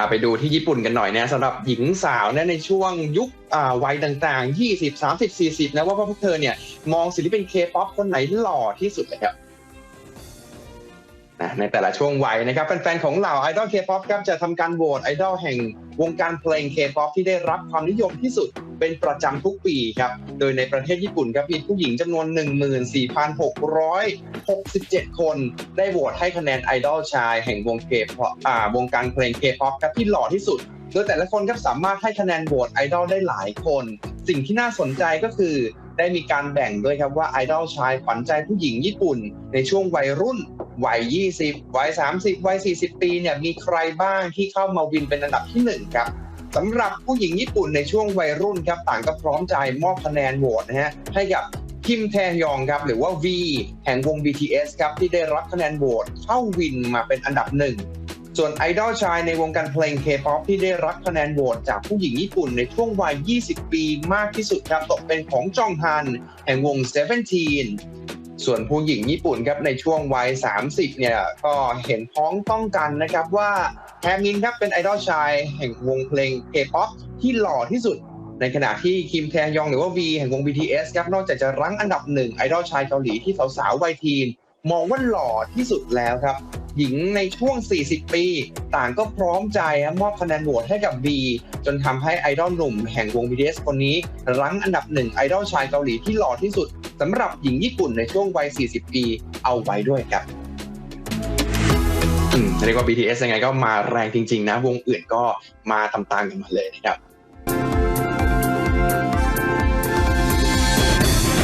าไปดูที่ญี่ปุ่นกันหน่อยนะสำหรับหญิงสาวนะในช่วงยุควัยต่างๆ 20 30 40 นะว่าพวกเธอเนี่ยมองศิลปินเคป๊อปคนไหนหล่อที่สุดเลยครับ นะในแต่ละช่วงวัยนะครับแฟนๆของเหล่าไอดอลเคป๊อปครับจะทำการโหวตไอดอลแห่งวงการเพลงเคป๊อปที่ได้รับความนิยมที่สุดเป็นประจำทุกปีครับ โดยในประเทศญี่ปุ่นครับมีผู้หญิงจำนวน 14,667 คน ได้โหวตให้คะแนนไอดอลชายแห่งวงเคป๊อปอาวงการเพลงเคป๊อปครับที่หล่อที่สุดโดยแต่ละคนครับสามารถให้คะแนนโหวตไอดอลได้หลายคน สิ่งที่น่าสนใจก็คือได้มีการแบ่งด้วยครับว่าไอดอลชายขวัญใจผู้หญิงญี่ปุ่น ในช่วงวัยรุ่น วัย 20 วัย 30 วัย 40 ปีเนี่ยมีใครบ้างที่เข้ามาวินเป็นอันดับที่หนึ่งครับสำหรับผู้หญิงญี่ปุ่นในช่วงวัยรุ่นครับต่างก็พร้อมใจมอบคะแนนโหวตนะฮะให้กับคิมแทยองครับหรือว่า V แห่งวง BTS ครับที่ได้รับคะแนนโหวตเข้าวินมาเป็นอันดับหนึ่งส่วนไอดอลชายในวงการเพลง K-POP ที่ได้รับคะแนนโหวตจากผู้หญิงญี่ปุ่นในช่วงวัย 20 ปีมากที่สุดครับตกเป็นของจองฮัน แห่งวง Seventeen ส่วนผู้หญิงญี่ปุ่นครับในช่วงวัย 30 เนี่ยก็เห็นพ้องต้องกันนะครับว่าแฮมินครับเป็นไอดอลชายแห่งวงเพลง K-POP ที่หล่อที่สุด ในขณะที่คิมแทยองหรือว่า V แห่งวง BTS ครับนอกจากจะรั้งอันดับหนึ่งไอดอลชายเกาหลีที่สาวๆวัยทีน มองว่าหล่อที่สุดแล้วครับ หญิงในช่วง 40 ปี ต่างก็พร้อมใจมอบคะแนนโหวตให้กับ V จนทำให้ไอดอลหนุ่มแห่งวง BTS คนนี้ รั้งอันดับหนึ่งไอดอลชายเกาหลีที่หล่อที่สุดสำหรับหญิงญี่ปุ่นในช่วงวัย 40 ปีเอาไว้ด้วยครับอืมเรียกว่า BTS ยังไงก็มาแรงจริง ๆ นะ วงอื่นก็มาตามๆกันมาเลยนะครับ